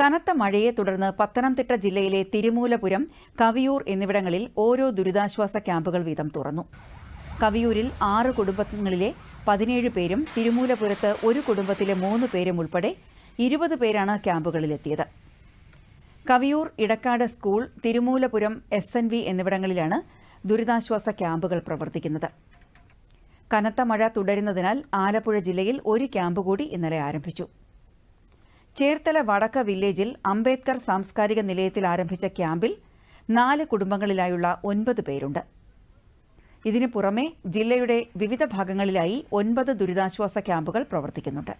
കനത്ത മഴയെ തുടർന്ന് പത്തനംതിട്ട ജില്ലയിലെ തിരുമൂലപുരം കവിയൂർ എന്നിവിടങ്ങളിൽ ഓരോ ദുരിതാശ്വാസ ക്യാമ്പുകൾ വീതം തുറന്നു. കവിയൂരിൽ ആറ് കുടുംബങ്ങളിലെ പതിനേഴ് പേരും തിരുമൂലപുരത്ത് ഒരു കുടുംബത്തിലെ മൂന്ന് പേരും ഉൾപ്പെടെ ഇരുപത് പേരാണ് ക്യാമ്പുകളിലെത്തിയത്. Kaviyoor Idakkad school Thirumoolapuram S N V എന്നിവിടങ്ങളിലാണ് ദുരിതാശ്വാസ ക്യാമ്പുകൾ പ്രവർത്തിക്കുന്നത്. കനത്ത മഴ തുടരുന്നതിനാൽ ആലപ്പുഴ ജില്ലയിൽ ഒരു ക്യാമ്പ് കൂടി ഇന്നലെ ആരംഭിച്ചു. ചേർത്തല വടക്ക വില്ലേജിൽ അംബേദ്കർ സാംസ്കാരിക നിലയത്തിൽ ആരംഭിച്ച ക്യാമ്പിൽ നാല് കുടുംബങ്ങളിലായുള്ള ഒൻപത് പേരുണ്ട്. ഇതിനു പുറമെ ജില്ലയുടെ വിവിധ ഭാഗങ്ങളിലായി ഒൻപത് ദുരിതാശ്വാസ ക്യാമ്പുകൾ പ്രവർത്തിക്കുന്നുണ്ട്.